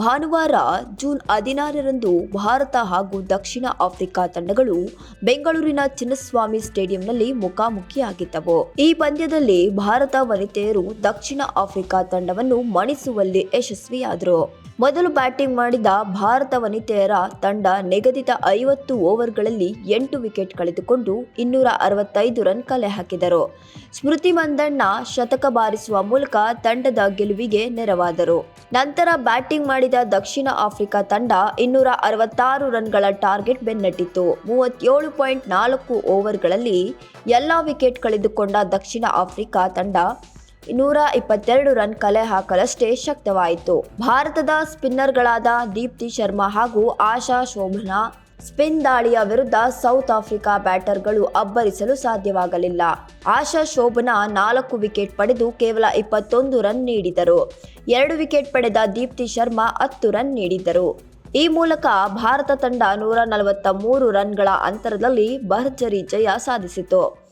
ಭಾನುವಾರ ಜೂನ್ ಹದಿನಾರರಂದು ಭಾರತ ಹಾಗೂ ದಕ್ಷಿಣ ಆಫ್ರಿಕಾ ತಂಡಗಳು ಬೆಂಗಳೂರಿನ ಚಿನ್ನಸ್ವಾಮಿ ಸ್ಟೇಡಿಯಂನಲ್ಲಿ ಮುಖಾಮುಖಿಯಾಗಿದ್ದವು. ಈ ಪಂದ್ಯದಲ್ಲಿ ಭಾರತ ವನಿತೆಯರು ದಕ್ಷಿಣ ಆಫ್ರಿಕಾ ತಂಡವನ್ನು ಮಣಿಸುವಲ್ಲಿ ಯಶಸ್ವಿಯಾದರು. ಮೊದಲು ಬ್ಯಾಟಿಂಗ್ ಮಾಡಿದ ಭಾರತ ವನಿತೆಯರ ತಂಡ ನಿಗದಿತ ಐವತ್ತು ಓವರ್ಗಳಲ್ಲಿ ಎಂಟು ವಿಕೆಟ್ ಕಳೆದುಕೊಂಡು ಇನ್ನೂರ ಅರವತ್ತೈದು ರನ್ ಕಲೆ ಹಾಕಿದರು. ಸ್ಮೃತಿ ಮಂದಣ್ಣ ಶತಕ ಬಾರಿಸುವ ಮೂಲಕ ತಂಡದ ಗೆಲುವಿಗೆ ನೆರವಾದರು. ನಂತರ ಬ್ಯಾಟಿಂಗ್ ಮಾಡಿದ ದಕ್ಷಿಣ ಆಫ್ರಿಕಾ ತಂಡ ಇನ್ನೂರ ಅರವತ್ತಾರು ರನ್ಗಳ ಟಾರ್ಗೆಟ್ ಬೆನ್ನಟ್ಟಿತ್ತು. ಮೂವತ್ತೇಳು ಪಾಯಿಂಟ್ ನಾಲ್ಕು ಓವರ್ಗಳಲ್ಲಿ ಎಲ್ಲ ವಿಕೆಟ್ ಕಳೆದುಕೊಂಡ ದಕ್ಷಿಣ ಆಫ್ರಿಕಾ ತಂಡ ನೂರ ಇಪ್ಪತ್ತೆರಡು ರನ್ ಕಲೆ ಹಾಕಲಷ್ಟೇ ಶಕ್ತವಾಯಿತು. ಭಾರತದ ಸ್ಪಿನ್ನರ್ಗಳಾದ ದೀಪ್ತಿ ಶರ್ಮಾ ಹಾಗೂ ಆಶಾ ಶೋಭನಾ ಸ್ಪಿನ್ ದಾಳಿಯ ವಿರುದ್ಧ ಸೌತ್ ಆಫ್ರಿಕಾ ಬ್ಯಾಟರ್ಗಳು ಅಬ್ಬರಿಸಲು ಸಾಧ್ಯವಾಗಲಿಲ್ಲ. ಆಶಾ ಶೋಭನಾ ನಾಲ್ಕು ವಿಕೆಟ್ ಪಡೆದು ಕೇವಲ ಇಪ್ಪತ್ತೊಂದು ರನ್ ನೀಡಿದರು. ಎರಡು ವಿಕೆಟ್ ಪಡೆದ ದೀಪ್ತಿ ಶರ್ಮಾ ಹತ್ತು ರನ್ ನೀಡಿದ್ದರು. ಈ ಮೂಲಕ ಭಾರತ ತಂಡ ನೂರ ನಲವತ್ತ ಮೂರು ರನ್ಗಳ ಅಂತರದಲ್ಲಿ ಭರ್ಜರಿ ಜಯ ಸಾಧಿಸಿತು.